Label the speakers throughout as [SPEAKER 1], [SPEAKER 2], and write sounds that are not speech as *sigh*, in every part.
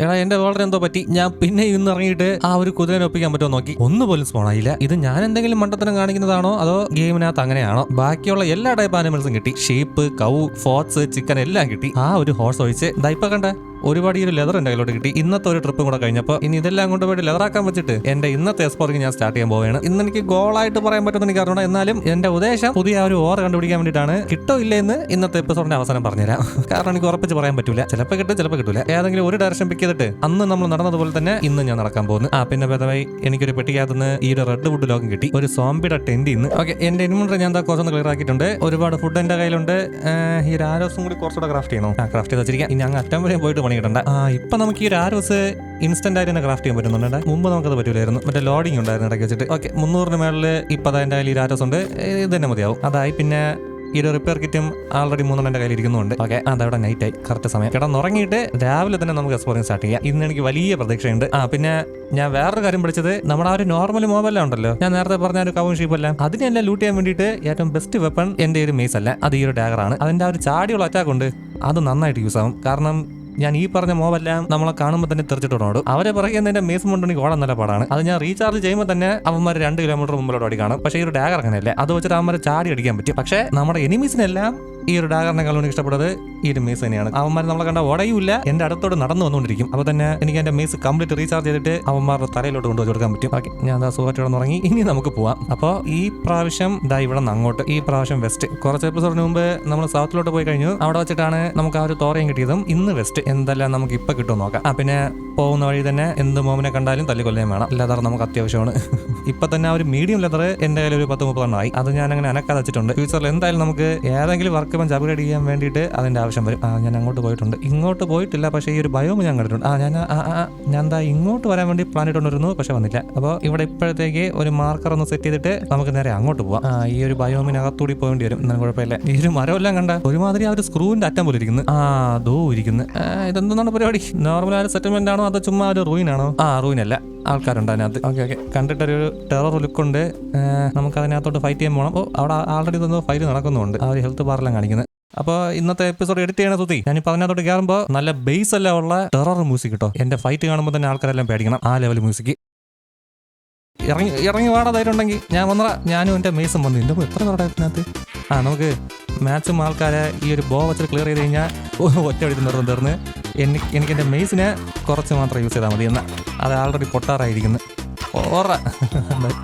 [SPEAKER 1] എടാ എന്റെ വളരെ എന്തോ പറ്റി? ഞാൻ പിന്നെ ഇന്ന് ഇറങ്ങിയിട്ട് ആ ഒരു കുതിരനെ ഒപ്പിക്കാൻ പറ്റുമോ നോക്കി. ഒന്ന് പോലും സ്പോൺ ആയില്ല. ഇത് ഞാൻ എന്തെങ്കിലും മണ്ടത്തരം കാണിക്കുന്നതാണോ? അതോ ഗെയിമിനകത്ത് അങ്ങനെയാണോ? ബാക്കിയുള്ള എല്ലാ ടൈപ്പ് ആനിമൽസും കിട്ടി. ഷീപ്പ് കൗ ഫോക്സ് ചിക്കൻ എല്ലാം കിട്ടി. ആ ഒരു ഹോർസ് ഒഴിച്ച്. ദാ ഇപ്പൊ കണ്ട. ഒരുപാട് ഈ ഒരു ലെതർ എന്റെ കയ്യിലോട്ട് കിട്ടി. ഇന്നത്തെ ഒരു ട്രിപ്പും കൂടെ കഴിഞ്ഞപ്പോൾ ഇനി ഇതെല്ലാം കൊണ്ട് പോയിട്ട് ലെതറാക്കാൻ വെച്ചിട്ട് എന്റെ ഇന്നത്തെ എക്സ്പോർട്ടിങ് ഞാൻ സ്റ്റാർട്ട് ചെയ്യാൻ പോവുകയാണ്. ഇന്ന് എനിക്ക് ഗോളായിട്ട് പറയാൻ പറ്റുമെന്ന് എനിക്ക് അറിഞ്ഞൂടാ. എന്നാലും എന്റെ ഉദ്ദേശം പുതിയ ഒരു ഓർ കണ്ടുപിടിക്കാൻ വേണ്ടിയിട്ടാണ്. കിട്ടോ ഇല്ലെന്ന് ഇന്നത്തെ എപ്പിസോഡിന്റെ അവസാനം പറഞ്ഞുതരാം. *laughs* കാരണം എനിക്ക് ഉറപ്പിച്ച് പറയാൻ പറ്റില്ല ചിലപ്പോൾ കിട്ടും ചിലപ്പോൾ കിട്ടില്ല ഏതെങ്കിലും ഒരു ഡയറക്ഷൻ പിക്ക് ചെയ്തിട്ട് അന്ന് നമ്മൾ നടന്നതുപോലെ തന്നെ ഇന്ന് ഞാൻ നടക്കാൻ പോകുന്നു. ആ പിന്നെ ഭേദമായി എനിക്കൊരു പെട്ടിക്കകത്തുനിന്ന് ഈ ഒരു റെഡ് വുഡ് ലോകം കിട്ടി. ഒരു സോംബിയുടെ ടെൻഡ് ഇന്ന്. ഓക്കെ എന്റെ ഇൻവെന്ററി ഞാൻ എന്താ കുറച്ചൊന്ന് ക്ലിയർ ആക്കിയിട്ടുണ്ട്. ഒരുപാട് ഫുഡ് എന്റെ കയ്യിലുണ്ട്. ഈ ഒരു ആരോസും കൂടി കുറച്ചുകൂടെ ക്രാഫ്റ്റ് ചെയ്യണോ? ക്രാഫ്റ്റ് ചെയ്ത് വെച്ചിരിക്കാം. ഇനി അങ്ങ് അറ്റം വരെ പോയിട്ട് പണി കിട്ടണ്ട ആ ഇപ്പൊ നമുക്ക് ഈ ഒരു ആരോസ് ഇൻസ്റ്റന്റ് ആയിട്ട് തന്നെ ക്രാഫ്റ്റ് ചെയ്യാൻ പറ്റുന്നുണ്ട് മുമ്പ് നമുക്കത് പറ്റൂലായിരുന്നു. മറ്റേ ലോഡിംഗ് ഉണ്ടായിരുന്നു ഇടയ്ക്ക് വെച്ചിട്ട്. ഓക്കെ മുന്നൂറിന് മേളിൽ ഇപ്പൊ അതാ കയ്യിൽ ആറ് ആരോസ് ഉണ്ട്. ഇത് തന്നെ മതിയാവും. അതായി പിന്നെ ഈ ഒരു റിപ്പയർ കിറ്റും ആൾറെഡി മൂന്നെണ്ണം എന്റെ കയ്യിൽ ഇരിക്കുന്നുണ്ട് ഓക്കെ അതവിടെ നൈറ്റ് ആയി. കറക്റ്റ് സമയം. കിടന്നുറങ്ങിയിട്ട് രാവിലെ തന്നെ നമുക്ക് എക്സ്പ്ലോറിങ് സ്റ്റാർട്ട് ചെയ്യാം. ഇന്ന് എനിക്ക് വലിയ പ്രതീക്ഷയുണ്ട്. ആ പിന്നെ ഞാൻ വേറൊരു കാര്യം പഠിച്ചത് നമ്മുടെ ആ ഒരു നോർമൽ മൊബൈലാണ് ഉണ്ടല്ലോ. ഞാൻ നേരത്തെ പറഞ്ഞ ഒരു കവും ഷീപ്പ് എല്ലാം അതിനെല്ലാം ലൂട്ട് ചെയ്യാൻ വേണ്ടിയിട്ട് ഏറ്റവും ബെസ്റ്റ് വെപ്പൺ എന്റെ ഒരു മേസ് അല്ല. അത് ഈ ഒരു ഡാഗറാണ് അതിന്റെ ആ ഒരു ചാടിയുള്ള അറ്റാക്ക് ഉണ്ട്. അത് നന്നായിട്ട് യൂസ് ആവും. കാരണം ഞാൻ ഈ പറഞ്ഞ മോവെല്ലാം നമ്മളെ കാണുമ്പോൾ തന്നെ തെറിച്ചിട്ടോടും അവരെ പറയുന്നതിന്റെ മേസ് കൊണ്ടുണ്ടെങ്കിൽ ഓടാൻ നല്ല പാടാണ്. അത് ഞാൻ റീചാർജ് ചെയ്യുമ്പോൾ തന്നെ അവന്മാർ രണ്ട് കിലോമീറ്റർ മുമ്പിലോട്ട് ഓടി കാണും പക്ഷേ ഈ ഒരു ഡാഗർ ഇറങ്ങനല്ലേ അത് വെച്ചിട്ട് അവന്മാരെ ചാടി അടിക്കാൻ പറ്റും. പക്ഷേ നമ്മുടെ എനിമീസിനെല്ലാം ഈ ഒരു ഡാഗറിനെക്കാളും എനിക്ക് ഇഷ്ടപ്പെട്ടത് ഈ ഒരു മേസ് തന്നെയാണ്. അവന്മാർ നമ്മളെ കണ്ട ഓടയുമില്ല. എന്റെ അടുത്തോട് നടന്നു വന്നുകൊണ്ടിരിക്കും. അപ്പോൾ തന്നെ എനിക്ക് എന്റെ മീസ് കംപ്ലീറ്റ് റീചാർജ് ചെയ്തിട്ട് അവന്മാരുടെ തലയിലോട്ട് കൊണ്ടുപോയി കൊടുക്കാൻ പറ്റും. ഓക്കെ ഞാൻ എന്താ സുഖമായിട്ട് ഉറങ്ങി. ഇനി നമുക്ക് പോവാം. അപ്പോൾ ഈ പ്രാവശ്യം ദാ ഇവിടെ നിന്ന് അങ്ങോട്ട് ഈ പ്രാവശ്യം വെസ്റ്റ്. കുറച്ച് എപ്പിസോഡിന് മുമ്പ് നമ്മൾ സൗത്തിലോട്ട് പോയി കഴിഞ്ഞു. അവിടെ വെച്ചിട്ടാണ് നമുക്ക് ആ ഒരു തോറയും കിട്ടിയതും. ഇന്ന് വെസ്റ്റ്. എന്തെല്ലാം നമുക്ക് ഇപ്പൊ കിട്ടും നോക്കാം. ആ പിന്നെ പോകുന്ന വഴി തന്നെ എന്ത് മോമിനെ കണ്ടാലും തല്ലിക്കൊല്ലുകയും വേണം. ലെതർ നമുക്ക് അത്യാവശ്യമാണ്. *laughs* ഇപ്പൊ തന്നെ ആ ഒരു മീഡിയം ലെതർ എന്റെ കയ്യിൽ ഒരു പത്ത് മുപ്പതെണ്ണമായി അത് ഞാൻ അങ്ങനെ അനക്കാതെ വെച്ചിട്ടുണ്ട്. ഫ്യൂച്ചറിൽ എന്തായാലും നമുക്ക് ഏതെങ്കിലും വർക്ക് ബെഞ്ച് അപ്ഗ്രേഡ് ചെയ്യാൻ വേണ്ടിയിട്ട് അതിന്റെ ആവശ്യം വരും. ആ ഞാൻ അങ്ങോട്ട് പോയിട്ടുണ്ട്. ഇങ്ങോട്ട് പോയിട്ടില്ല പക്ഷേ ഈ ഒരു ബയോമ് ഞാൻ കണ്ടിട്ടുണ്ട്. ആ ഞാൻ ഞാൻ എന്താ ഇങ്ങോട്ട് വരാൻ വേണ്ടി പ്ലാൻ ഇട്ടുകൊണ്ടിരുന്നു പക്ഷെ വന്നില്ല. അപ്പോൾ ഇവിടെ ഇപ്പോഴത്തേക്ക് ഒരു മാർക്കർ ഒന്ന് സെറ്റ് ചെയ്തിട്ട് നമുക്ക് നേരെ അങ്ങോട്ട് പോവാം. ഈ ഒരു ബയോമിനകത്തൂടി പോകേണ്ടി വരും. എന്നാലും കുഴപ്പമില്ല. ഈ ഒരു മരമെല്ലാം കണ്ട ഒരുമാതിരി ആ ഒരു സ്ക്രൂവിന്റെ അറ്റം പോലെ ഇരിക്കുന്നു. ആ ദോ ഇരിക്കുന്നു. ഇതെന്താണ് പരിപാടി? നോർമൽ ആ ഒരു സെറ്റിൽമെന്റ് ആണോ അതോ ചുമ്മാ ഒരു റൂയിൻ ആണോ? ആ റൂയിൻ അല്ല. ആൾക്കാരുണ്ട് അതിനകത്ത്. ഓക്കെ ഓക്കെ കണ്ടിട്ടൊരു ടെറർ ലുക്കുണ്ട് നമുക്ക് അതിനകത്തോട്ട് ഫൈറ്റ് ചെയ്യാൻ പോകണം അപ്പോൾ അവിടെ ആൾറെഡി തന്നെ ഫൈറ്റ് നടക്കുന്നുണ്ട്. ആ ഒരു ഹെൽത്ത് ബാറിലാണ് കാണിക്കുന്നത് അപ്പോൾ ഇന്നത്തെ എപ്പിസോഡ് എഡിറ്റ് ചെയ്യണ തുതി ഞാനിപ്പോൾ അതിനകത്തോട്ട് കയറുമ്പോൾ നല്ല ബേസ് അല്ല ഉള്ള ടെറർ മ്യൂസിക് കേട്ടോ എന്റെ ഫൈറ്റ് കാണുമ്പോൾ തന്നെ ആൾക്കാരെല്ലാം പേടിക്കണം. ആ ലെവൽ മ്യൂസിക് ഇറങ്ങി ഇറങ്ങി വാടാ ധൈര്യം ഉണ്ടെങ്കിൽ. ഞാൻ വന്നറ ഞാനും എന്റെ മേസും വന്നു. എന്റെ എത്ര പേരുടെ അതിനകത്ത് ആ നമുക്ക് മാക്സിമം ആൾക്കാരെ ഈ ഒരു ബോ വെച്ചിട്ട് ക്ലിയർ ചെയ്ത് കഴിഞ്ഞാൽ *laughs* ഒറ്റ വഴി നിർത്തും തീർന്ന്. എനിക്ക് എനിക്ക് എന്റെ മെയ്സിനെ കുറച്ച് മാത്രം യൂസ് ചെയ്താൽ മതി എന്നാൽ അത് ആൾറെഡി പൊട്ടാറായിരിക്കുന്നു. ഓറ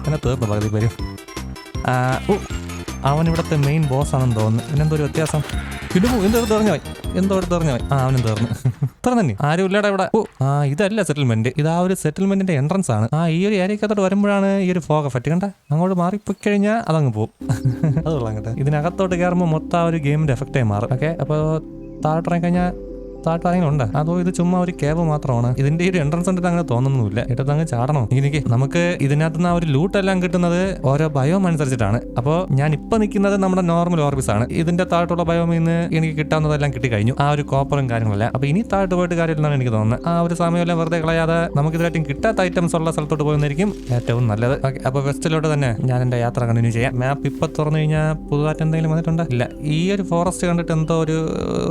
[SPEAKER 1] എന്നെ തീർന്നു പകുതി പേരും. ഓ അവൻ ഇവിടുത്തെ മെയിൻ ബോസ് ആണെന്ന് തോന്നുന്നു. പിന്നെന്തോ ഒരു വ്യത്യാസം. ഇടുമോ? എന്തോ എടുത്ത് എറിഞ്ഞു പോയി എന്തോ ഒരു എറിഞ്ഞു പോയി ആ അവനും തീർന്നു. ഇത്ര തന്നെ ആരും ഇല്ലാടെ ഇവിടെ. ഓ ആ ഇതല്ല സെറ്റിൽമെന്റ് ഇത് ആ ഒരു സെറ്റിൽമെന്റിന്റെ എൻട്രൻസ് ആണ്. ആ ഈ ഒരു ഏരിയക്കകത്തോട്ട് വരുമ്പോഴാണ് ഈ ഒരു ഫോഗ് എഫക്റ്റ് കണ്ട? അങ്ങോട്ട് മാറിപ്പോയി കഴിഞ്ഞാൽ അതങ്ങ് പോകും *laughs* അത് കൊള്ളാം ഇതിനകത്തോട്ട് കയറുമ്പോൾ മൊത്തം ആ ഒരു ഗെയിമിന്റെ എഫക്റ്റേ മാറും. ഓക്കെ അപ്പോൾ താഴോട്ടിറങ്ങി കഴിഞ്ഞാൽ താഴോട്ട് ആരെങ്കിലും ഉണ്ട് അതോ ഇത് ചുമ്മാ ഒരു കേബ് മാത്രമാണ്? ഇതിന്റെ ഒരു എൻട്രൻസ് കണ്ടിട്ട് അങ്ങനെ തോന്നുന്നില്ല ഇട്ടത് അങ്ങ് ചാടണോ. എനിക്ക് നമുക്ക് ഇതിനകത്ത് നിന്ന് ആ ഒരു ലൂട്ട് എല്ലാം കിട്ടുന്നത് ഓരോ ബയോം അനുസരിച്ചിട്ടാണ്. അപ്പോൾ ഞാൻ ഇപ്പൊ നിൽക്കുന്നത് നമ്മുടെ നോർമൽ ഓർബിസ് ആണ്. ഇതിന്റെ താഴോട്ടുള്ള ബയോമിൽ നിന്ന് എനിക്ക് കിട്ടാവുന്നതെല്ലാം കിട്ടി കഴിഞ്ഞു ആ ഒരു കോപ്പറും കാര്യങ്ങളല്ല. അപ്പൊ ഇനി താഴോട്ട് പോയിട്ട് കാര്യമില്ലെന്നാണ് എനിക്ക് തോന്നുന്നത്. ആ ഒരു സമയമെല്ലാം വെറുതെ കളയാതെ നമുക്ക് ഇതിലായിട്ടും കിട്ടാത്ത ഐറ്റംസ് ഉള്ള സ്ഥലത്തോട്ട് പോകുന്നതായിരിക്കും ഏറ്റവും നല്ലത്. അപ്പൊ അപ്പോൾ വെസ്റ്റിലോട്ട് തന്നെ ഞാൻ എന്റെ യാത്ര കണ്ടിന്യൂ ചെയ്യാം. മാപ്പ് ഇപ്പൊ തുറന്നു കഴിഞ്ഞാൽ പുതുതായിട്ട് എന്തെങ്കിലും വന്നിട്ടുണ്ടോ? ഇല്ല. ഈ ഒരു ഫോറസ്റ്റ് കണ്ടിട്ട് എന്തോ ഒരു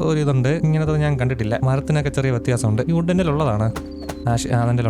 [SPEAKER 1] ഒരു ഇതുണ്ട്. ഇങ്ങനത്തെ ഞാൻ കണ്ടിട്ടില്ല. മരത്തിനൊക്കെ ചെറിയ വ്യത്യാസമുണ്ട്. ഈ വുഡിന്റെ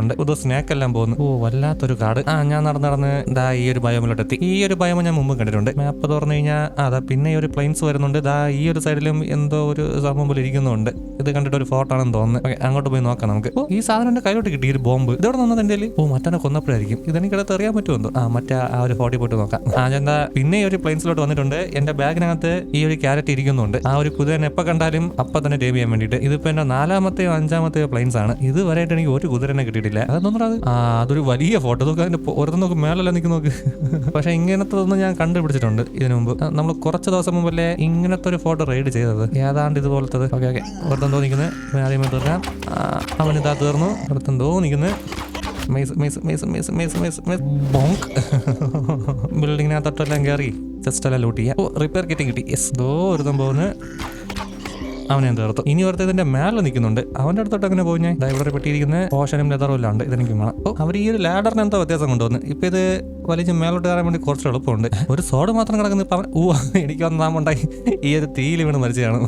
[SPEAKER 1] ഉണ്ട് ഇത് സ്നാക്ക് എല്ലാം പോകുന്നു. ഓ വല്ലാത്തൊരു കാട്. ആ ഞാൻ നടന്ന് നടന്ന് ദാ ഈ ഒരു ബയോമിലോട്ട് എത്തി ഈ ഒരു ബയോമ ഞാൻ മുമ്പ് കണ്ടിട്ടുണ്ട്. മാപ്പ് തുറന്നു കഴിഞ്ഞാൽ അതാ പിന്നെ ഈ ഒരു പ്ലെയിൻസ് വരുന്നുണ്ട്. ദാ ഈ ഒരു സൈഡിലും എന്തോ ഒരു സംഭവം പോലെ ഇരിക്കുന്നുണ്ട്. ഇത് കണ്ടിട്ട് ഒരു ഫോട്ടോ ആണെന്ന് തോന്നുന്നു. ഓക്കെ അങ്ങോട്ട് പോയി നോക്കാം നമുക്ക്. ഓ ഈ സാധനം എന്റെ കയ്യിലോട്ട് കിട്ടി ഒരു ബോംബ് ഇതോടെ നിന്നത് എന്റെ? ഓ മറ്റന്നെ കൊന്നപ്പോഴായിരിക്കും. ഇതെനിക്കിടത്ത് അറിയാൻ പറ്റുമോ ആ മറ്റേ ആ ഒരു ഫോട്ടോ പോയിട്ട് നോക്കാം. ആ ഞാൻ പിന്നെ ഈ ഒരു പ്ലെയിൻസിലോട്ട് വന്നിട്ടുണ്ട്. എന്റെ ബാഗിനകത്ത് ഈ ഒരു ക്യാരറ്റ് ഇരിക്കുന്നുണ്ട്. ആ ഒരു കുതിരനെ എപ്പോൾ കണ്ടാലും അപ്പൊ തന്നെ ടേബ് ചെയ്യാൻ വേണ്ടിയിട്ട്. ഇതിപ്പോ എന്റെ നാലാമത്തെയോ അഞ്ചാമത്തെയോ പ്ലെയിൻസ് ആണ്. ഇതുവരെയായിട്ട് എനിക്ക് ഒരു കുതിരനെ കിട്ടിയിട്ടില്ല. അതൊന്നും അത്? അതൊരു വലിയ ഫോട്ടോ. നോക്ക് അതിന്റെ ഓരോ നോക്ക് മേലല്ല നിൽക്ക് നോക്ക്. *laughs* പക്ഷെ ഇങ്ങനത്തെ ഞാൻ കണ്ടുപിടിച്ചിട്ടുണ്ട് ഇതിനു മുമ്പ്. നമ്മൾ കുറച്ച് ദിവസം മുമ്പല്ലേ ഇങ്ങനത്തെ ഒരു ഫോട്ടോ റൈഡ് ചെയ്തത്. ഏതാണ്ട് ഇതുപോലത്തത്. Okay okay. ഒരുത്തം തോന്നിക്കുന്നത് ആദ്യമേ തീർക്കാം അവൻ ഇതാ തീർന്നു. ഒരുത്തം തോന്നിക്കുന്നത് ബിൽഡിങ്ങിനകത്തൊട്ടെല്ലാം കയറി ജസ്റ്റ് എല്ലാം ലൂട്ട് ചെയ്യാം. റിപ്പയർ കിട്ടി കിട്ടി. യെസ് ദോ ഒരുത്തം പോകുന്നു അവനെ തീർത്തു ഇനി ഒരുത്ത ഇതിന്റെ മേലെ നിൽക്കുന്നുണ്ട്. അവന്റെ അടുത്തോട്ട് അങ്ങനെ പോയി ഞാൻ? ഇവിടെ ഒരു പെട്ടിയിരിക്കുന്ന. പോഷനും ലെതറും എല്ലാം ഉണ്ട്. ഇതെനിക്ക് വേണം. ഓ അവർ ഈ ഒരു ലാഡറിന് എന്താ വ്യത്യാസം കൊണ്ടുവന്ന്. ഇപ്പൊ ഇത് വലിയ മേലോട്ട് കയറാൻ വേണ്ടി കുറച്ച് എളുപ്പമുണ്ട്. ഒരു സോഡ് മാത്രം കിടക്കുന്ന. ഇപ്പൊ അവൻ ഊ എനിക്ക് ഒന്നാമുണ്ടായി ഈ ഒരു തീയിൽ വീണ് മരിച്ചതാണ്.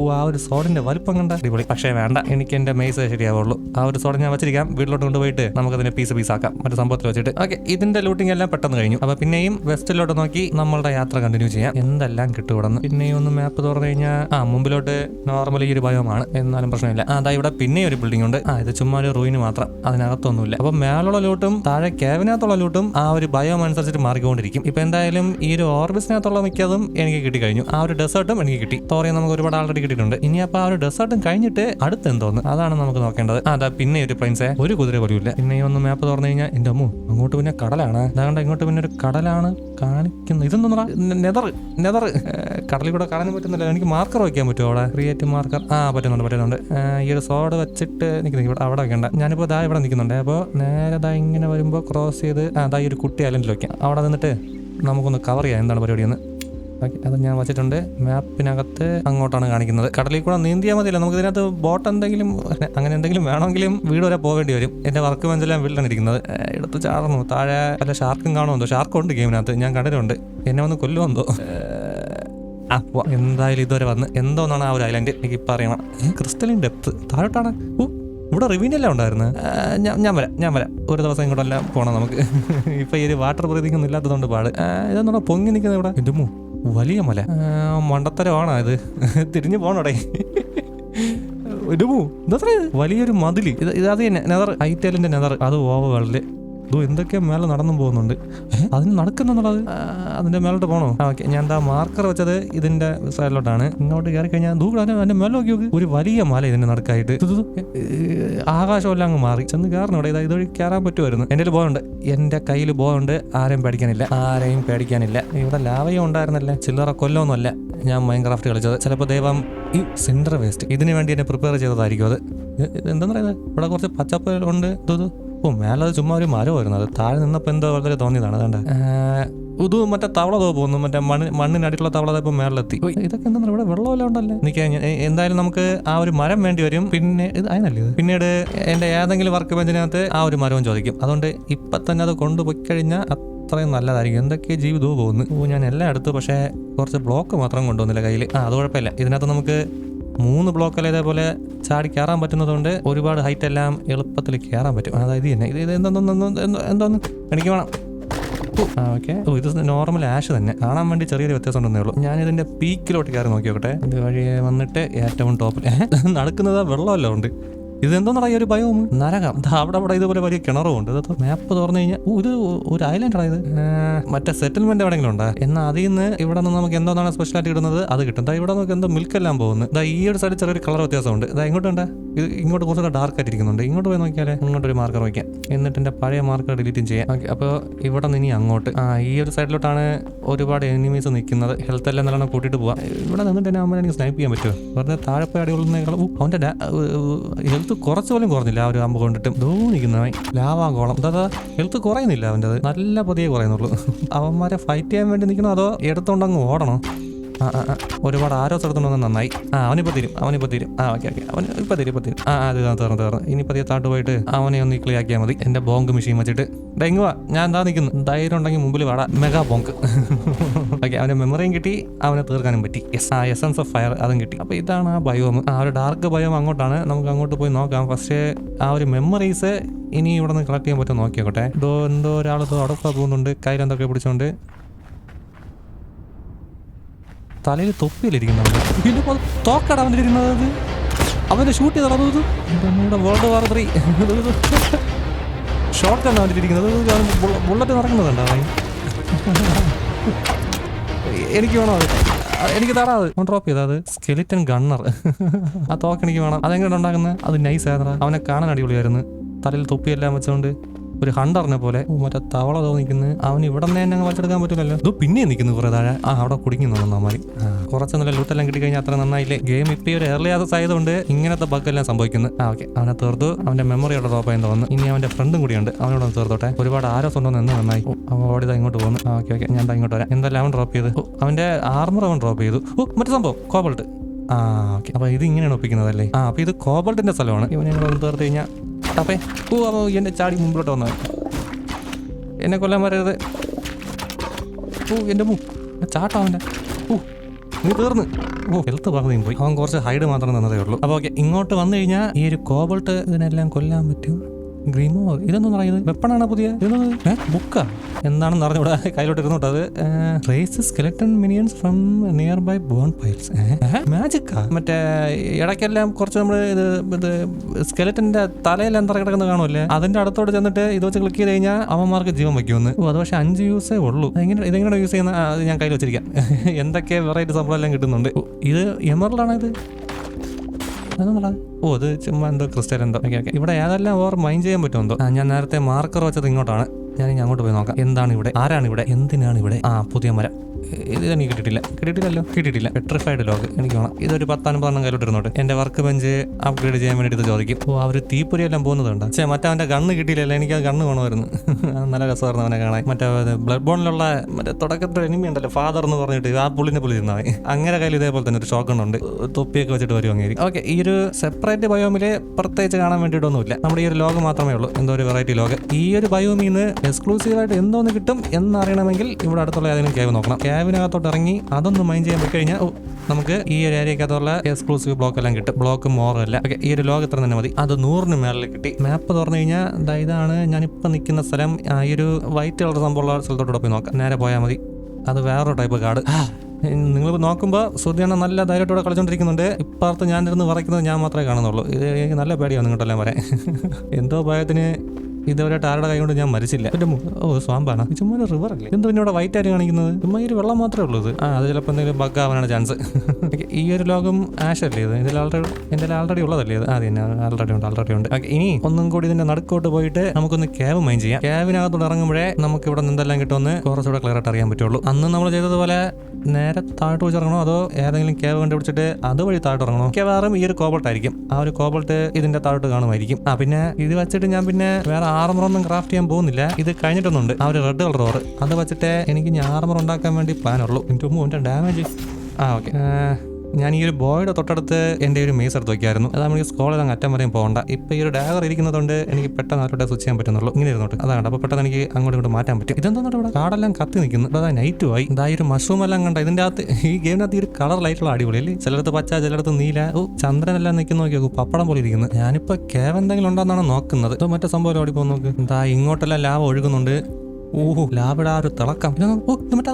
[SPEAKER 1] ഊ ആ ഒരു സോഡിന്റെ വലിപ്പം കണ്ട അടിപൊളി. പക്ഷേ വേണ്ട. എനിക്ക് എന്റെ മെയ്സ് ശരിയാവുള്ളൂ. ആ ഒരു സോഡ് ഞാൻ വെച്ചിരിക്കാം. വീട്ടിലോട്ട് കൊണ്ടുപോയിട്ട് നമുക്ക് അതിനെ പീസ് പീസ് ആക്കാം. മറ്റു സംഭവത്തിൽ വെച്ചിട്ട്. ഓക്കെ ഇതിന്റെ ലൂട്ടിംഗ് എല്ലാം പെട്ടെന്ന് കഴിഞ്ഞു. അപ്പൊ പിന്നെയും വെസ്റ്റിലോട്ട് നോക്കി നമ്മളുടെ യാത്ര കണ്ടിന്യൂ ചെയ്യാം. എന്തെല്ലാം കിട്ടും പിന്നെയും ഒന്ന് മാപ്പ് തുറന്നു കഴിഞ്ഞാൽ ആ മുമ്പിലോട്ട് നോർമലി ഒരു ഭയമാണ് എന്നാലും പ്രശ്നമില്ല. അതാ ഇവിടെ പിന്നെ ഒരു ബിൽഡിംഗ് ഉണ്ട്. ആ ഇത് ചുമ്മാ ഒരു റൂയിന് മാത്രം. അതിനകത്തൊന്നുമില്ല. അപ്പൊ മേലുള്ള ലൂട്ടും താഴെ ക്യാബിനകത്തുള്ള ലൂട്ടും ആ ഒരു ഭയം അനുസരിച്ചിട്ട് മാറിക്കൊണ്ടിരിക്കും. ഇപ്പൊ എന്തായാലും ഈ ഒരു ഓർബിസിനകത്തുള്ള മിക്കതും എനിക്ക് കിട്ടി കഴിഞ്ഞു ആ ഒരു ഡെസേർട്ടും എനിക്ക് കിട്ടി. തോറിയ നമുക്ക് ഒരുപാട് ആൾറെഡി കിട്ടിയിട്ടുണ്ട്. ഇനി അപ്പൊ ആ ഒരു ഡെസേർട്ടും കഴിഞ്ഞിട്ട് അടുത്ത് എന്തോന്ന് അതാണ് നമുക്ക് നോക്കേണ്ടത്. അതാ പിന്നെ ഒരു പ്ലെയിൻസേ ഒരു കുതിര പോലും ഇല്ല. പിന്നെ ഒന്ന് മാപ്പ് തുറന്നു കഴിഞ്ഞാൽ എന്റെ അമ്മു അങ്ങോട്ട് പിന്നെ കടലാണ്. അതാണ്ട് ഇങ്ങോട്ട് പിന്നെ ഒരു കടലാണ് കാണിക്കുന്നത്. ഇതെന്താ നെതർ നെതർ കടലിൽ കൂടെ കാണാൻ പറ്റുന്നില്ല. എനിക്ക് മാർക്കർ വയ്ക്കാൻ പറ്റുമോ അവിടെ? ക്രിയേറ്റ് മാർക്കർ ആ പറ്റുന്നുണ്ട് പറ്റുന്നുണ്ട്. ഈ ഒരു സോഡ് വെച്ചിട്ട് നിൽക്കുന്നു. ഇവിടെ അവിടെ വെക്കണ്ട. ഞാനിപ്പോൾ ദാ ഇവിടെ നിൽക്കുന്നുണ്ട്. അപ്പോൾ നേരെ ദാ ഇങ്ങനെ വരുമ്പോൾ ക്രോസ് ചെയ്ത് ആ ദാ ഈ ഒരു കുട്ടി ഐലൻഡിൽ വെക്കാം. അവിടെ നിന്നിട്ട് നമുക്കൊന്ന് കവർ ചെയ്യാം. എന്താണ് പരിപാടി എന്ന്. ഓക്കെ അത് ഞാൻ വെച്ചിട്ടുണ്ട്. മാപ്പിനകത്ത് അങ്ങോട്ടാണ് കാണിക്കുന്നത്. കടലിൽ കൂടെ നീന്തിയാൽ മതിയല്ല. നമുക്ക് ഇതിനകത്ത് ബോട്ട് എന്തെങ്കിലും അങ്ങനെ എന്തെങ്കിലും വേണമെങ്കിലും വീട് വരെ പോകേണ്ടി വരും. എന്റെ വർക്ക് ബെഞ്ചെല്ലാം വീട്ടിലാണ് ഇരിക്കുന്നത്. എടുത്ത് ചാടുന്നു. താഴെ വല്ല ഷാർക്കും കാണുമെന്തോ? ഷാർക്കുണ്ട് ഗെയിമിനകത്ത് ഞാൻ കണ്ടിട്ടുണ്ട്. എന്നെ ഒന്ന് കൊല്ലുമെന്തോ? പോവാം. എന്തായാലും ഇതുവരെ വന്ന് എന്തോന്നാണ് ആ ഒരു ഐലൻഡ് എനിക്ക് പറയണം. Crystalline depth താഴോട്ടാണ്? ഓ ഇവിടെ റിവീനെല്ലാം ഉണ്ടായിരുന്നു? ഞാൻ വരാം ഞാൻ വരാം. ഒരു ദിവസം ഇങ്ങോട്ടല്ല പോകണം നമുക്ക്. *laughs* ഇപ്പൊ ഈ ഒരു വാട്ടർ ബ്രീതിങ് ഒന്നും ഇല്ലാത്തതുകൊണ്ട് പാട്. ആ, ഇതെന്താ പൊങ്ങി നിൽക്കുന്നത് ഇവിടെ? ഇതുമോ വലിയ മല. മണ്ടത്തരമാണോ ഇത്? തിരിഞ്ഞു പോണോടെ. ഇടുമോ? വലിയൊരു മതിൽ. ഇത് ഇത് അത് തന്നെ നെതർ. ഐറ്റലിന്റെ നെതർ. അത് ഓവകളിൽ ഇതോ എന്തൊക്കെയോ മേലെ നടന്നു പോകുന്നുണ്ട്. അതിന് നടക്കുന്നുള്ളത് അതിന്റെ മേലോട്ട് പോണോ? ഓക്കെ. ഞാൻ എന്താ മാർക്കർ വെച്ചത് ഇതിന്റെ സൈഡിലോട്ടാണ്. ഇങ്ങോട്ട് കയറി കഴിഞ്ഞാൽ ദൂരം അതിന്റെ മേലെ നോക്കി നോക്ക്. ഒരു വലിയ മല ഇതിന്റെ നടക്കായിട്ട്. ആകാശമെല്ലാം അങ്ങ് മാറി. ചെന്ന് കയറണം ഇവിടെ ഇതാ ഇതുവഴി കയറാൻ പറ്റുമായിരുന്നു. എന്റെ ബോധമുണ്ട്. എന്റെ കയ്യിൽ ബോധമുണ്ട്. ആരെയും പേടിക്കാനില്ല. ആരെയും പേടിക്കാനില്ല. ഇവിടെ ലാവയും ഉണ്ടായിരുന്നല്ലേ? ചില്ലറ കൊല്ലമൊന്നുമല്ല ഞാൻ മൈൻക്രാഫ്റ്റ് കളിച്ചത്. ചിലപ്പോൾ ദൈവം ഈ സിൻഡർ വേസ്റ്റ് ഇതിനു വേണ്ടി എന്നെ പ്രിപ്പയർ ചെയ്തതായിരിക്കും അത്. എന്താ പറയുന്നത് ഇവിടെ കുറച്ച് പച്ചപ്പ് ഉണ്ട്. ഇത്. ഓ മേലത് അത് ചുമ്മാ ഒരു മരം വരുന്നത് താഴെ നിന്നപ്പോൾ എന്തോ വളരെ തോന്നിയതാണ് അതുകൊണ്ട് ഇത് മറ്റേ തവള തോ പോകുന്നു മറ്റേ മണ്ണ് മണ്ണിനടിയിട്ടുള്ള തവള ഇപ്പോൾ മേളിലെത്തി. ഇതൊക്കെ എന്താ ഇവിടെ വെള്ളമെല്ലാം ഉണ്ടല്ലേ? എനിക്ക് എന്തായാലും നമുക്ക് ആ ഒരു മരം വേണ്ടി വരും. പിന്നെ ഇത് അതിനല്ലേ പിന്നീട് എന്റെ ഏതെങ്കിലും വർക്ക് ബെഞ്ചിനകത്ത് ആ ഒരു മരവും ചോദിക്കും. അതുകൊണ്ട് ഇപ്പം തന്നെ അത് കൊണ്ടുപോയി കഴിഞ്ഞാൽ അത്രയും നല്ലതായിരിക്കും. എന്തൊക്കെ ജീവിതവും പോകുന്നു. ഓ ഞാൻ എല്ലാം എടുത്തു പക്ഷേ കുറച്ച് ബ്ലോക്ക് മാത്രം കൊണ്ടുവന്നില്ല കയ്യിൽ ആ അത് കുഴപ്പമില്ല. ഇതിനകത്ത് നമുക്ക് മൂന്ന് ബ്ലോക്കല്ല ഇതേപോലെ ചാടി കയറാൻ പറ്റുന്നതുകൊണ്ട് ഒരുപാട് ഹൈറ്റ് എല്ലാം എളുപ്പത്തിൽ കയറാൻ പറ്റും. അതായത് തന്നെ. ഇത് എന്തോന്ന് എന്തോന്ന്? എനിക്ക് വേണം. ഓക്കെ. ഓ ഇത് നോർമൽ ആഷ് തന്നെ. കാണാൻ വേണ്ടി ചെറിയൊരു വ്യത്യാസം ഉണ്ടെന്നേ ഉള്ളൂ. ഞാൻ ഇതിന്റെ പീക്കിലോട്ട് കയറി നോക്കി നോക്കട്ടെ ഇത് വഴി വന്നിട്ട് ഏറ്റവും ടോപ്പിൽ നടക്കുന്നത് വെള്ളമല്ല ഉണ്ട്. ഇതെന്തോന്നാ ഈ ഒരു ഭയവും? നരകം. അവിടെ അവിടെ ഇതുപോലെ വലിയ കിണറും ഉണ്ട് ഇതൊക്കെ മാപ്പ് തുറന്നു കഴിഞ്ഞാൽ ഇത് ഒരു ഐലൻഡാണ് ഇത്. മറ്റേ സെറ്റിൽമെന്റ് എവിടെയെങ്കിലും ഉണ്ടോ? എന്നാൽ അതിൽ നിന്ന് ഇവിടെ നിന്ന് നമുക്ക് എന്തോന്നാണ് സ്പെഷ്യലായിട്ട് ഇടുന്നത് അത് കിട്ടും. ഇവിടെ നമുക്ക് എന്തോ മിൽക്ക് എല്ലാം പോകുന്നത് ഈ ഒരു സൈഡിൽ ചെറിയൊരു കളർ വ്യത്യാസമുണ്ട്. ഇതാ ഇങ്ങോട്ടുണ്ട് ഇത് ഇങ്ങോട്ട് കുറച്ചൊക്കെ ഡാർക്ക് ആയിട്ടിരിക്കുന്നുണ്ട്. ഇങ്ങോട്ട് പോയി നോക്കിയാലേ ഇങ്ങോട്ട് ഒരു മാർക്കർ വയ്ക്കാം. എന്നിട്ട് എന്റെ പഴയ മാർക്കർ ഡിലീറ്റും ചെയ്യാം. അപ്പോൾ ഇവിടെ നിന്ന് ഇനി അങ്ങോട്ട്. ആ ഈ ഒരു സൈഡിലോട്ടാണ് ഒരുപാട് എനിമീസ് നിൽക്കുന്നത്. ഹെൽത്ത് എല്ലാം നല്ലോണം കൂട്ടിയിട്ട് പോവാം. ഇവിടെ നിന്നിട്ട് തന്നെ അമ്മ എനിക്ക് സ്നൈപ്പ് ചെയ്യാൻ പറ്റുമോ? വെറുതെ താഴെ പോയി അടികൊള്ളുന്നേക്കാൾ അവന്റെ ഹെൽത്ത് കുറച്ച് പോലും കുറഞ്ഞില്ല ആ ഒരു അമ്പ് കൊണ്ടിട്ട്. ദോ നിൽക്കുന്നവൻ ലാവാങ്കോളം അതാ ഹെൽത്ത് കുറയുന്നില്ല അവന്റെ അത്. നല്ല പതിയെ കുറയുന്നുള്ളൂ. *laughs* അവന്മാരെ ഫൈറ്റ് ചെയ്യാൻ വേണ്ടി നിൽക്കണോ അതോ എടുത്തോണ്ടങ്ങ് ഓടണോ. ഒരുപാട് ആരോ എടുത്തോണ്ട് നന്നായി. ആ അവനിപ്പോ തരും. അവനിപ്പോ തരും. ആ ഓക്കെ ഓക്കെ. അവൻ ഇപ്പൊ തരും ഇപ്പൊ തരും. ആ അത് തീർന്നു തീർന്നു ഇനി പതിയെ താട്ട് പോയിട്ട് അവനെ ഒന്ന് ക്ലിയർ ആക്കിയാൽ മതി. എന്റെ ബോങ്ക് മെഷീൻ വെച്ചിട്ട്. ഡെങ്കുവ ഞാൻ എന്താ നിൽക്കുന്നു ധൈര്യം ഉണ്ടെങ്കിൽ മുമ്പിൽ വാടാ. മെഗാ ബോങ്ക്. *laughs* ഓക്കെ അവന്റെ മെമ്മറിയും കിട്ടി. അവനെ തീർക്കാനും പറ്റി. എസ് ആ എസൻസ് ഓഫ് ഫയർ അതും കിട്ടി. അപ്പൊ ഇതാണ് ആ ബയോം ആ ഒരു ഡാർക്ക് ബയോം അങ്ങോട്ടാണ്. നമുക്ക് അങ്ങോട്ട് പോയി നോക്കാം. പക്ഷേ ആ ഒരു മെമ്മറീസ് ഇനി ഇവിടെ നിന്ന് കളക്ട് ചെയ്യാൻ പറ്റുമോ നോക്കിയോട്ടെ എന്തോ എന്തോ ഒരാൾ അവിടെ പോകുന്നുണ്ട്. കയ്യിലെന്തൊക്കെ പിടിച്ചോണ്ട്. തലയിൽ തൊപ്പിയിലിരിക്കുന്നുണ്ട് പിന്നെ തോക്കട അവനിരിക്കുന്നത് അത് അവന്റെ ഷൂട്ട് ചെയ്ത് നടന്നു നമ്മുടെ വേൾഡ് വാർ ത്രീ ഷോർട്ട് ആണ് അവനിരിക്കുന്നത് ബുള്ളറ്റ് നടക്കുന്നതുണ്ട് അവൻ എനിക്ക് വേണോ അത്? എനിക്ക് തരാ അത്. ഡ്രോപ്പ് ചെയ്താ അത്. സ്കെലിറ്റൻ ഗണ്ണർ *laughs* ആ തോക്ക് എനിക്ക് വേണം. അതെങ്ങനെ ഉണ്ടാക്കുന്നത് അത് നൈസ് ആയിരുന്നു അവനെ കാണാൻ അടിപൊളിയായിരുന്നു. തലയിൽ തൊപ്പിയെല്ലാം വെച്ചുകൊണ്ട് ഒരു ഹണ്ടറിനെ പോലെ മറ്റേ തവള തോന്നിക്കുന്നു അവൻ ഇവിടെ നിന്ന് തന്നെ അങ്ങ് വലിച്ചെടുക്കാൻ പറ്റില്ലല്ലോ ഇത് പിന്നെ നിൽക്കുന്നു കുറെ താഴെ. ആ അവിടെ കുടുങ്ങുന്നു നന്നാമാരി കുറച്ച് നല്ല ലൂട്ടെല്ലാം കിട്ടി കഴിഞ്ഞാൽ അത്ര നന്നായില്ലേ? ഗെയിം ഇപ്പൊ ഒരു എയർലി ആക്സസ് ആയതുകൊണ്ട് ഇങ്ങനത്തെ ബഗ്ഗെല്ലാം സംഭവിക്കുന്നു. ആ ഓക്കെ അവനെ തീർത്തു. അവന്റെ മെമ്മറി അവിടെ ഡ്രോപ്പ് ആയെന്ന് തോന്നുന്നു. ഇനി അവന്റെ ഫ്രണ്ടും കൂടിയുണ്ട്. അവനോട് ഒന്ന് തീർത്തോട്ടെ. ഒരുപാട് ആരോസ് ഉണ്ടോ എന്ന് നന്നായി. അവൻ ഓടിതാ ഇങ്ങോട്ട് പോകുന്നു. ആ ഓക്കെ ഓക്കെ ഞാൻ ഇങ്ങോട്ട് വരാം. എന്തായാലും അവൻ ഡ്രോപ്പ് ചെയ്തു. അവന്റെ ആർമർ അവൻ ഡ്രോപ്പ് ചെയ്തു. ഓ മറ്റു സംഭവം. കോബൾട്ട് ആ ഓക്കെ അപ്പൊ ഇത് ഇങ്ങനെയാണ് ഒപ്പിക്കുന്നതല്ലേ? ആ അപ്പൊ ഇത് കോബൾട്ടിന്റെ സ്ഥലമാണ്. ഇവനെ തീർത്ത് കഴിഞ്ഞാൽ ടപ്പേ ഓ അപ്പോൾ എന്റെ ചാടി മുമ്പിലോട്ട് വന്നത് എന്നെ കൊല്ലാൻ വരരുത് ഓ എന്റെ മൂ ചാട്ടോ അവന്റെ ഓ നീ തീർന്ന്. ഓ ഹെൽത്ത് പറഞ്ഞു പോയി. അവൻ കുറച്ച് ഹൈഡ് മാത്രം തന്നതേ ഉള്ളൂ. അപ്പോൾ ഓക്കെ ഇങ്ങോട്ട് വന്നു കഴിഞ്ഞാൽ ഈ ഒരു കോബൾട്ട് ഇതിനെല്ലാം കൊല്ലാൻ പറ്റും? ഗ്രീമോ ഇതൊന്നും പറയുന്നത്? വെപ്പണാണ് പുതിയ? ഇതൊന്നും ബുക്കാ? എന്താണെന്ന് ഇവിടെ *laughs* കയ്യിലോട്ട് ഇരുന്നോട്ട് അത് raise skeleton minions from nearby bone piles മാജിക്കാ മറ്റേ ഇടയ്ക്കെല്ലാം കുറച്ച് നമ്മൾ ഇത് ഇത് സ്കെലറ്റന്റെ തലയെല്ലാം തറ കിടക്കുന്ന കാണുമല്ലേ? അതിന്റെ അടുത്തോട്ട് ചെന്നിട്ട് ഇത് വെച്ച് ക്ലിക്ക് ചെയ്ത് കഴിഞ്ഞാൽ അവന്മാർക്ക് ജീവൻ വയ്ക്കുമെന്ന്. അത് പക്ഷേ അഞ്ച് യൂസേ ഉള്ളൂ. എങ്ങനെ ഇതെങ്ങനെ യൂസ് ചെയ്യുന്ന അത് ഞാൻ കയ്യിൽ വെച്ചിരിക്കാം. *laughs* എന്തൊക്കെ വെറൈറ്റി സംഭവം എല്ലാം കിട്ടുന്നുണ്ട് ഇത് എമറലാണോ ഇത്? അതെന്താ ഓ അത് ചുമ്മാ എന്തോ ക്രിസ്റ്റൽ എന്തോ. Okay okay. ഇവിടെ ഏതെല്ലാം ഓർ മൈൻഡ് ചെയ്യാൻ പറ്റുമെന്തോ? ഞാൻ നേരത്തെ മാർക്കർ വെച്ചത് ഇങ്ങോട്ടാണ്. ഇനി അങ്ങോട്ട് പോയി നോക്കാം. എന്താണ് ഇവിടെ ആരാണ് ഇവിടെ എന്തിനാണ് ഇവിടെ ആ പുതിയ മര. ഇത് എനിക്ക് കിട്ടിയിട്ടില്ല. കിട്ടിയിട്ടില്ലല്ലോ? കിട്ടിയിട്ടില്ല. പെട്രിഫൈഡ് ലോഗ് എനിക്ക് വേണം. ഇതൊരു പത്താനും പതിനൊന്നും കയ്യിലോട്ട് ഇരുന്നോട്ട് എന്റെ വർക്ക് ബെഞ്ച് അപ്ഗ്രേഡ് ചെയ്യാൻ വേണ്ടി ഇത് ചോദിക്കും. ഓ അവർ തീപ്പൊരി എല്ലാം പോകുന്നതുണ്ട് പക്ഷേ മറ്റേ അവന്റെ കണ്ണ് കിട്ടിയില്ലല്ലോ. എനിക്ക് ആ കണ്ണ് വേണമായിരുന്നു. *laughs* നല്ല രസമായിരുന്നു അവനെ കാണാൻ. മറ്റേ ബ്ലഡ് ബോണിലുള്ള മറ്റേ തുടക്കത്തിൽ എനിമി ഉണ്ടല്ലോ ഫാദർ എന്ന് പറഞ്ഞിട്ട് ആ പുള്ളിനെ പുള്ളി ഇരുന്നവൻ അങ്ങനെ കയ്യിൽ ഇതേപോലെ തന്നെ ഒരു ഷോക്ക് ഉണ്ട് തൊപ്പിയൊക്കെ വെച്ചിട്ട് വരും അങ്ങേരി. ഓക്കെ ഈ ഒരു സെപ്പറേറ്റ് ബയോമിലെ പ്രത്യേകിച്ച് കാണാൻ വേണ്ടിയിട്ടൊന്നുമില്ല. നമ്മുടെ ഈ ഒരു ലോകം മാത്രമേ ഉള്ളൂ. എന്തോ ഒരു വെറൈറ്റി ലോകം ഈ ഒരു ബയോമിൽ നിന്ന് എക്സ്ക്ലൂസീവായിട്ട് എന്തോന്ന് കിട്ടും എന്നറിയണമെങ്കിൽ ഇവിടെ അടുത്തുള്ള ഏതെങ്കിലും ക്യാബ് നോക്കണം. ക്യാബിനകത്തോട്ട് ഇറങ്ങി അതൊന്ന് മൈൻ ചെയ്യാൻ പോയി കഴിഞ്ഞാൽ നമുക്ക് ഈ ഒരു ഏരിയക്കകത്തുള്ള എക്സ്ക്ലൂസീവ് ബ്ലോക്ക് എല്ലാം കിട്ടും. ബ്ലോക്ക് മോറല്ല അല്ല. ഓക്കെ ഈ ഒരു ലോകം തന്നെ മതി. അത് നൂറിന് മേളിൽ കിട്ടി. മാപ്പ് തുറന്നു കഴിഞ്ഞാൽ ഇതാണ് ഞാനിപ്പോൾ നിൽക്കുന്ന സ്ഥലം. ആ, ഈ ഒരു വൈറ്റ് കളർ സംഭവമുള്ള സ്ഥലത്തോട്ട് പോയി നോക്കാം. നേരെ പോയാൽ മതി. അത് വേറൊരു ടൈപ്പ് കാർഡ് നിങ്ങൾ നോക്കുമ്പോൾ സുധിയാണ് നല്ല ധൈര്യത്തോടെ കളിച്ചോണ്ടിരിക്കുന്നുണ്ട്. ഇപ്പുറത്ത് ഞാനിരുന്ന് വരയ്ക്കുന്നത് വറയ്ക്കുന്നത് ഞാൻ മാത്രമേ കാണുന്നുള്ളൂ. ഇത് എനിക്ക് നല്ല പേടിയാണ് നിങ്ങോട്ടെല്ലാം വരാൻ. എന്തോ ഭയത്തിന് ഇതുവരെയായിട്ട് ആരുടെ കൈ കൊണ്ട് ഞാൻ മരിച്ചില്ല. എന്റെ ഓ സ്വാമ്പാണ്. ചുമ്മാ റിവർ അല്ലേ? എന്തോ പിന്നെ ഇവിടെ വൈറ്റ് ആയിട്ട് കാണിക്കുന്നത്? ചുമ്മാ ഈ ഒരു വെള്ളം മാത്രമേ ഉള്ളൂ ഇത്. ആ അത് ചിലപ്പോൾ എന്തെങ്കിലും ബഗ് ആവാനാണ് ചാൻസ് *laughs* ഈ ഒരു ലോകം ആഷ് അല്ലേ ഇത്? ഇതിൽ ആൾറെഡി എന്റെ ആൾറെഡി ഉള്ളതല്ലേ ഇത്? അതെ ആൾറെഡി ഉണ്ട് ആൾറെഡി ഉണ്ട്. ഇനി ഒന്നും കൂടി ഇതിന്റെ നടുക്കോട്ട് പോയിട്ട് നമുക്കൊന്ന് ക്യാബ് മൈൻ ചെയ്യാം. ക്യാബിനകത്തോട് ഇറങ്ങുമ്പോഴേ നമുക്ക് ഇവിടെ എന്തെല്ലാം കിട്ടുമെന്ന് കുറച്ചുകൂടെ ക്ലിയർ ആയിട്ട് അറിയാൻ പറ്റുള്ളൂ. അന്ന് നമ്മൾ ചെയ്തതുപോലെ നേരെ താഴോട്ട് വെച്ച് ഇറങ്ങണോ? അതോ ഏതെങ്കിലും ക്യാബ് കണ്ടുപിടിച്ചിട്ട് അതുവഴി താഴോട്ട് ഇറങ്ങണോ? മിക്കവാറും ഈ ഒരു കോബൾട്ട് ആയിരിക്കും. ആ ഒരു കോബൾട്ട് ഇതിന്റെ താഴോട്ട് കാണുമായിരിക്കും. ആ പിന്നെ ഇത് വെച്ചിട്ട് ഞാൻ പിന്നെ വേറെ ആർമർ ഒന്നും ക്രാഫ്റ്റ് ചെയ്യാൻ പോകുന്നില്ല. ഇത് കഴിഞ്ഞിട്ടൊന്നുണ്ട്. ആ ഒരു റെഡ് കളർ ഓറ് അത് വെച്ചിട്ട് എനിക്ക് ഇനി ആർമർ ഉണ്ടാക്കാൻ വേണ്ടി പ്ലാൻ ഉള്ളൂ. എന്റെ മുമ്പ് ഡാമേജ് ആ ഓക്കെ ഞാൻ ഈ ഒരു ബോയുടെ തൊട്ടടുത്ത് എന്റെ ഒരു മേസ് എടുത്ത് വയ്ക്കായിരുന്നു അത് നമുക്ക് സ്കോളിൽ അങ്ങ് അറ്റം വരെയും പോകണ്ട. ഇപ്പൊ ഈ ഒരു ഡാഗർ ഇരിക്കുന്നതുകൊണ്ട് എനിക്ക് പെട്ടെന്ന് അവരുടെ സ്വിച്ച് ചെയ്യാൻ പറ്റുന്നുള്ളൂ. ഇങ്ങനെ ഇരുന്നോട്ട്. അതാണ് അപ്പോൾ പെട്ടെന്ന് എനിക്ക് അങ്ങോട്ട് ഇങ്ങോട്ട് മാറ്റാൻ പറ്റും. ഇതെന്താ ഇവിടെ? കാടെല്ലാം കത്തി നിൽക്കുന്നു. അതാ നൈറ്റ് ആയി. ഇതാ ഒരു മഷ്റൂം എല്ലാം കണ്ട? ഇതിന്റെ അകത്ത് ഈ ഗെയിമിനകത്ത് ഈ ഒരു കളർ ലൈറ്റുള്ള അടിപൊളി അല്ലേ? ചിലടത്ത് പച്ച ചിലടത്ത് നീല. ഓ ചന്ദ്രനെല്ലാം നിൽക്കുന്ന നോക്കി നോക്കൂ പപ്പടം പോലെ ഇരിക്കുന്നു. ഞാനിപ്പോ കേവ് എന്തെങ്കിലും ഉണ്ടോന്നാണ് നോക്കുന്നത്. ഇതോ മറ്റേ സംഭവം ഓടി പോകുന്നു നോക്ക്? എന്താ ഇങ്ങോട്ടെല്ലാം ലാവ ഒഴുകുന്നുണ്ട്. ഓഹോ ലാബടാ ഒരു തിളക്കം. ഓ മറ്റേ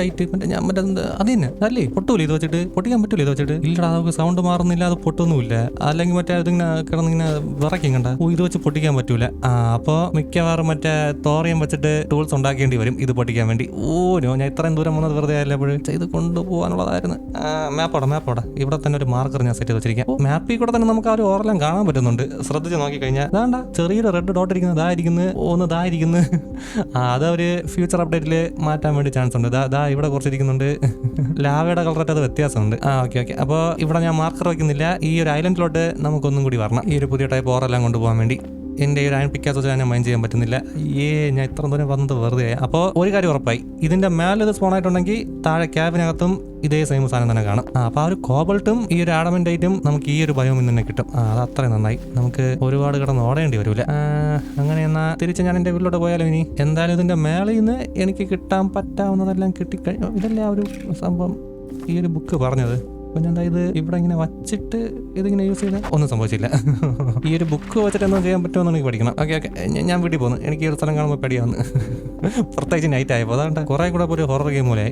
[SPEAKER 1] ടൈറ്റ് മറ്റേ ഞാൻ മറ്റേ അത് തന്നെ അല്ലേ പൊട്ടൂല ഇത് വെച്ചിട്ട്? പൊട്ടിക്കാൻ പറ്റൂല ഇത് വെച്ചിട്ട്? ഇല്ലടാ നമുക്ക് സൗണ്ട് മാറുന്നില്ല അത് പൊട്ടൊന്നുമില്ല. അല്ലെങ്കിൽ മറ്റേ ഇതിങ്ങനെ കിടന്നിങ്ങനെ വിറയ്ക്കും കണ്ട. ഓ ഇത് വെച്ച് പൊട്ടിക്കാൻ പറ്റൂല. ആ അപ്പോൾ മിക്കവാറും മറ്റേ തോറിയം വെച്ചിട്ട് ടൂൾസ് ഉണ്ടാക്കേണ്ടി വരും. ഇത് പൊട്ടിക്കാൻ വേണ്ടി. ഓ നോ ഞാൻ ഇത്രയും ദൂരം വന്നത് വെറുതെ ആയില്ല അപ്പോഴും? ഇത് കൊണ്ടുപോകാനുള്ളതായിരുന്നു. മാപ്പോടെ മാപ്പോടെ ഇവിടെ തന്നെ ഒരു മാർക്കർ ഞാൻ സെറ്റ് ചെയ്ത് വെച്ചിരിക്കാം. മാപ്പിൽ കൂടെ തന്നെ നമുക്ക് ആ ഒരു ഓറെല്ലാം കാണാൻ പറ്റുന്നുണ്ട്. ശ്രദ്ധിച്ച് നോക്കി കഴിഞ്ഞാൽ അതാണ്ട ചെറിയൊരു റെഡ് ഡോട്ട് ഇരിക്കുന്നത് ഇതായിരിക്കുന്നു ഒന്ന് ഇതായിരിക്കുന്നു ആ അത് അവർ ഫ്യൂച്ചർ അപ്ഡേറ്റിൽ മാറ്റാൻ വേണ്ടി ചാൻസ് ഉണ്ട്. ദാ- ഇവിടെ കുറച്ചിരിക്കുന്നുണ്ട്. ലാവയുടെ കളറായിട്ട് അത് വ്യത്യാസമുണ്ട്. ആ ഓക്കെ ഓക്കെ അപ്പോൾ ഇവിടെ ഞാൻ മാർക്കർ വയ്ക്കുന്നില്ല ഈ ഒരു ഐലൻഡിലോട്ട് നമുക്കൊന്നും കൂടി വരണം. ഈ ഒരു പുതിയ ടൈപ്പ് ഓറെല്ലാം കൊണ്ടുപോകാൻ വേണ്ടി. എന്റെ ഒരു അയൺ പിക്കാസ് ഞാൻ മൈൻഡ് ചെയ്യാൻ പറ്റുന്നില്ല. ഏ ഞാൻ ഇത്ര ദൂരം വന്നത് വെറുതെ അപ്പോൾ ഒരു കാര്യം ഉറപ്പായി. ഇതിന്റെ സ്പോൺ ആയിട്ടുണ്ടെങ്കിൽ താഴെ ക്യാബിനകത്തും ഇതേ സെയിം സാധനം തന്നെ കാണും. ആ അപ്പോൾ ആ ഒരു കോബൾട്ടും ഈ ഒരു ആഡമന്റായിട്ടും നമുക്ക് ഈ ഒരു ബയോമിൽ തന്നെ കിട്ടും. ആ അത് അത്രയും നന്നായി. നമുക്ക് ഒരുപാട് കിടന്ന് ഓടേണ്ടി വരില്ല അങ്ങനെ എന്നാൽ തിരിച്ച് ഞാൻ എന്റെ വീട്ടിലോട്ട് പോയാലോ ഇനി? എന്തായാലും ഇതിന്റെ മേളിൽ നിന്ന് എനിക്ക് കിട്ടാൻ പറ്റാവുന്നതെല്ലാം കിട്ടിക്കഴിഞ്ഞു. ഇതല്ലേ ആ ഒരു സംഭവം? ഈ ഒരു ബുക്ക് പറഞ്ഞത്. പിന്നെ എന്താ ഇത് ഇവിടെ ഇങ്ങനെ വച്ചിട്ട് ഇതിങ്ങനെ യൂസ് ചെയ്താൽ ഒന്നും സംഭവിച്ചില്ല. ഈ ഒരു ബുക്ക് വെച്ചിട്ട് എന്തോ ചെയ്യാൻ പറ്റുമെന്ന് എനിക്ക് പഠിക്കണം. ഓക്കെ ഓക്കെ ഞാൻ വീട്ടിൽ പോകുന്നു എനിക്ക് ഈ ഒരു സ്ഥലം കാണുമ്പോൾ പേടിയാവുന്നു. പ്രത്യേകിച്ച് നൈറ്റ് ആയപ്പോൾ അതുകൊണ്ട് കുറെ കൂടെ ഒരു ഹൊറർ ഗെയിം പോലെ.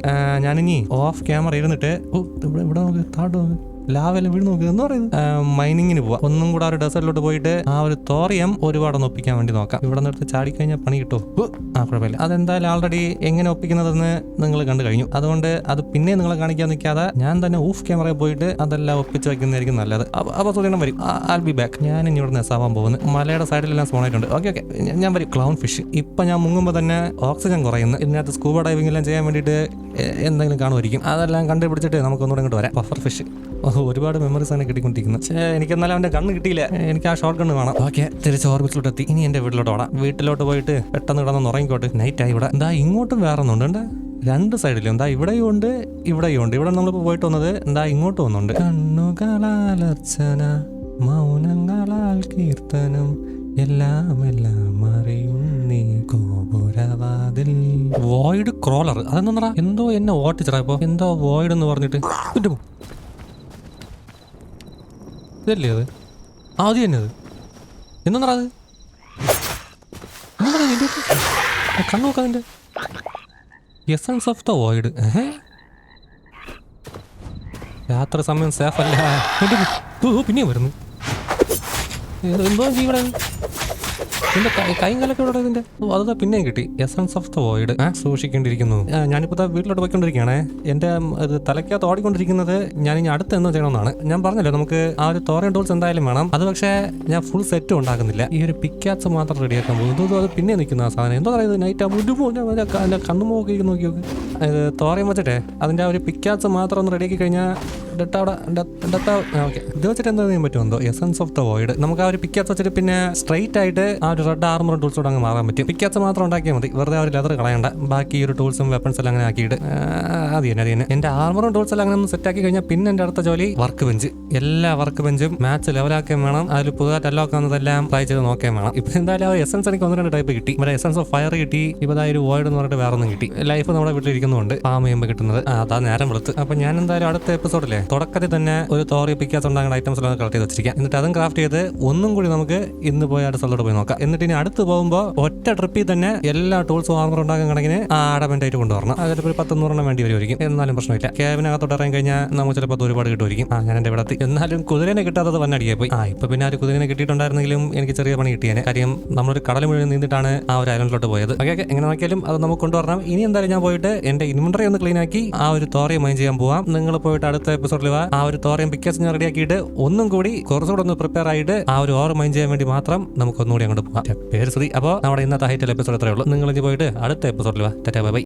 [SPEAKER 1] ഞാനിനി ഓഫ് ക്യാമറ ഇരുന്നിട്ട് ഓ ഇവിടെ ഇവിടെ നോക്ക് താഴോട്ട് നോക്ക് ലാവെല്ലാം വീട് നോക്കുക എന്ന് പറയുന്നത്? മൈനിങ്ങിന് പോവാം. ഒന്നും കൂടെ ഒരു ഡെസേർട്ടിലോട്ട് പോയിട്ട് ആ ഒരു തോറിയം ഒരുപാട് ഒപ്പിക്കാൻ വേണ്ടി നോക്കാം. ഇവിടെ നിന്ന് ചാടിക്കഴിഞ്ഞാൽ പണി കിട്ടുമോ ഹു, ആ കുഴപ്പമില്ല. അതെന്തായാലും ആൾറെഡി എങ്ങനെ ഒപ്പിക്കുന്നതെന്ന് നിങ്ങൾ കണ്ടു കഴിഞ്ഞു. അതുകൊണ്ട് അത് പിന്നെ നിങ്ങളെ കാണിക്കാൻ നിൽക്കാതെ ഞാൻ തന്നെ ഊഫ് ക്യാമറയിൽ പോയിട്ട് അതെല്ലാം ഒപ്പിച്ച് വെക്കുന്നതായിരിക്കും നല്ലത്. അപ്പൊ- സുഖം വരും. ആൽ ബി ബാക്ക് ഞാൻ ഇനി ഇവിടെ നെസാവാൻ പോകുന്നു. മലയുടെ സൈഡിലെല്ലാം സ്പോൺ ആയിട്ടുണ്ട്. ഓക്കെ ഓക്കെ ഞാൻ വരും. ക്ലൗൺ ഫിഷ് ഇപ്പൊ ഞാൻ മുങ്ങുമ്പോൾ തന്നെ ഓക്സിജൻ കുറയുന്നു. ഇതിനകത്ത് സ്കൂബ ഡൈവിംഗ് എല്ലാം ചെയ്യാൻ വേണ്ടിയിട്ട് എന്തെങ്കിലും കാണുമായിരിക്കും. അതെല്ലാം കണ്ടുപിടിച്ചിട്ട് നമുക്ക് ഒന്നുകൂടെ ഇങ്ങോട്ട് വരാം. പഫർ ഫിഷ് ഒരുപാട് മെമ്മറീസ് ആണ് കിട്ടിക്കൊണ്ടിരിക്കുന്നത്. പക്ഷേ എനിക്ക് എന്നാലും അവന്റെ കണ്ണ് കിട്ടിയില്ല. എനിക്ക് ആ ഷോർട്ട് ഗണ്ണ് വേണം. ഓക്കെ തിരിച്ച് ഓർബിറ്റിലോട്ട് എത്തി ഇനി എന്റെ വീട്ടിലോട്ട് ഓടാം. വീട്ടിലോട്ട് പോയിട്ട് പെട്ടെന്ന് കിടന്ന് ഉറങ്ങിക്കോട്ട്. നൈറ്റ് ആയി ഇവിടെ. എന്താ ഇങ്ങോട്ടും വേറെ ഒന്നുണ്ട് രണ്ട് സൈഡിലും എന്താ ഇവിടെയും ഉണ്ട് ഇവിടെയും ഉണ്ട്. ഇവിടെ നമ്മളിപ്പോൾ പോയിട്ട് വന്നത് എന്താ ഇങ്ങോട്ട് വന്നുണ്ട് കണ്ണുകളാലർച്ചന മൗനങ്ങളാൽ കീർത്തനം. എല്ലാം എല്ലാം അറിയും നീ ഗോപുരവാതിൽ. വോയിഡ് ക്രോളർ അതെന്താ എന്തോ എന്നെ ഓട്ടിച്ചടാ ഇപ്പൊ. എന്തോ വോയിഡ് എന്ന് പറഞ്ഞിട്ട്. ഇതല്ലേ അത്? ആദ്യം തന്നെ അത്. എന്താ അത്? കണ്ണു എസൻസ് ഓഫ് ദ വോയിഡ് യാത്ര സമയം സേഫ് അല്ല. പിന്നെയും വരുന്നു. എന്തോ ഇവിടെ കൈ- കൈയും കാലൊക്കെ ഇവിടെ ഇതിന്റെ അതാ പിന്നെയും കിട്ടി. എസൻസ് ഓഫ് ദ വോയിഡ് സൂക്ഷിക്കേണ്ടിയിരിക്കുന്നു. ഞാനിപ്പോ വീട്ടിലോട്ട് പോയിക്കൊണ്ടിരിക്കുകയാണേ. എന്റെ തലയ്ക്കകത്ത് ഓടിക്കൊണ്ടിരിക്കുന്നത് ഞാൻ ഇനി അടുത്ത് എന്തോ ചെയ്യണമെന്നാണ്. ഞാൻ പറഞ്ഞല്ലോ നമുക്ക് ആ ഒരു തോരൻ ടൂൾസ് എന്തായാലും വേണം. അത് പക്ഷേ ഞാൻ ഫുൾ സെറ്റും ഉണ്ടാക്കുന്നില്ല. ഈ ഒരു പിക്കാച്ച് മാത്രം റെഡിയാക്കാൻ പോകും പോകുന്നു. അത് പിന്നെ നിൽക്കുന്ന ആ സാധനം. എന്തോ പറയുന്നത്? നൈറ്റ് ആകുമ്പോൾ കണ്ണുമൊക്കെ നോക്കി നോക്കി ഇത് തോരയും വെച്ചിട്ടെ. അതിന്റെ ആ ഒരു പിക്കാച്ച് മാത്രം ഒന്ന് റെഡിയാക്കി കഴിഞ്ഞാൽ ഡെട്ട അവിടെ ഡെത്ത ഓക്കെ. ഇത് വെച്ചിട്ട് എന്താ ചെയ്യാൻ പറ്റുമോ എന്തോ? എസൻസ് ഓഫ് ദ വോയിഡ് നമുക്ക് ആ ഒരു പിക്കാസ് വെച്ചിട്ട് പിന്നെ സ്ട്രൈറ്റ് ആയിട്ട് ആ ഒരു റെഡ് ആർമർ ടൂൾസോട് അങ്ങ് മാറാൻ പറ്റും. പിക്കാസ് മാത്രം ഉണ്ടാക്കിയാൽ മതി. വെറുതെ ആ ഒരു ലെതർ കളയണ്ട. ബാക്കി ഈ ഒരു ടൂൾസും വെപ്പൺസ് എല്ലാം അങ്ങനെ ആക്കിയിട്ട്. ആ, അത് തന്നെ എന്റെ ആർമറും ടൂൾസ് എല്ലാം അങ്ങനെ സെറ്റ് ആക്കി കഴിഞ്ഞാൽ പിന്നെ എന്റെ അടുത്ത ജോലി വർക്ക് ബെഞ്ച് എല്ലാ വർക്ക് ബെഞ്ചും മാച്ച് ലെവലാക്കുകയും വേണം. അതിൽ പുതുതായിട്ട് അലോക്ക് വന്നതെല്ലാം ട്രൈ ചെയ്ത് നോക്കുകയും വേണം. ഇപ്പൊ എന്തായാലും എസൻസ് എനിക്ക് ഒന്ന് രണ്ട് ടൈപ്പ് കിട്ടി. ഇവിടെ എസൻസ് ഓഫ് ഫയർ കിട്ടി. ഇപ്പൊ ഒരു വോയിഡ് എന്ന് പറഞ്ഞിട്ട് വേറെ ഒന്നും കിട്ടി. ലൈഫ് നമ്മുടെ വീട്ടിലിരിക്കുന്നുണ്ട് ഫാം ചെയ്യുമ്പോൾ കിട്ടുന്നത്. അതാ നേരം വെളുത്ത്. അപ്പൊ ഞാൻ എന്തായാലും അടുത്ത എപ്പിസോഡിലെ തുടക്കത്തിൽ തന്നെ ഒരു തോറി പിക്കാസ് ഉണ്ടാകുന്ന ഐറ്റംസ് എല്ലാം കളക്ട് ചെയ്ത് വെച്ചിരിക്കാം. എന്നിട്ട് അതും ക്രാഫ്റ്റ് ചെയ്ത് ഒന്നും കൂടി നമുക്ക് ഇന്ന് പോയി അടുത്ത സ്ഥലത്തോട് പോയി നോക്കാം. എന്നിട്ട് ഇനി അടുത്ത് പോകുമ്പോൾ ഒറ്റ ട്രിപ്പിൽ തന്നെ എല്ലാ ടൂൾസും ആർമർ ഉണ്ടാക്കാൻ കണക്കിന് ആ അടമെന്റ് ആയിട്ട് കൊണ്ടുവരണം. അതിൽ ഒരു പത്ത് നൂറെണ്ണം വേണ്ടി വരുമായിരിക്കും എന്നാലും പ്രശ്നമില്ല. ക്യാബിനകത്തോട്ട് ഇറങ്ങി കഴിഞ്ഞാൽ നമുക്ക് ചിലപ്പോൾ അത് ഒരുപാട് കിട്ടുമായിരിക്കും. ആ ഞാൻ എന്റെ ഇവിടെ എന്നാലും കുതിരനെ കിട്ടാത്തത് വന്നടിയായി പോയി. ആ ഇപ്പൊ പിന്നെ ആ ഒരു കുതിരനെ കിട്ടിയിട്ടുണ്ടായിരുന്നെങ്കിലും എനിക്ക് ചെറിയ പണി കിട്ടിയേനെ. കാര്യം നമ്മളൊരു കടൽ മുഴുവൻ നീന്തിട്ടാണ് ആ ഒരു ഐലൻഡിലോട്ട് പോയത്. ഓക്കെ എങ്ങനെ നോക്കിയാലും അത് നമുക്ക് കൊണ്ടുവരണം. ഇനി എന്തായാലും ഞാൻ പോയിട്ട് എന്റെ ഇൻവെന്ററി ഒന്ന് ക്ലീൻ ആക്കി ആ ഒരു തോറയെ മൈൻ ചെയ്യാൻ പോവാം. നിങ്ങൾ പോയിട്ട് അടുത്ത എപ്പിസോഡിൽ വാ. ആ ഒരു തോറയും പിക്കേഴ്സ് ഞാൻ റെഡിയാക്കിയിട്ട് ഒന്നും കൂടി കുറച്ചുകൂടെ ഒന്ന് പ്രിപ്പയർ ആയിട്ട് ആ ഒരു ഓർ മൈൻ ചെയ്യാൻ വേണ്ടി മാത്രം നമുക്ക് ഒന്നുകൂടി അങ്ങോട്ട് പോകാം പേര് ശ്രീ അപ്പോൾ നമ്മുടെ ഇന്നത്തെ ഹൈറ്റൽ എപ്പിസോഡ് എത്രയേ ഉള്ളൂ. നിങ്ങൾ ഇനി പോയിട്ട് അടുത്ത എപ്പിസോഡിൽ വാ. Tata bye.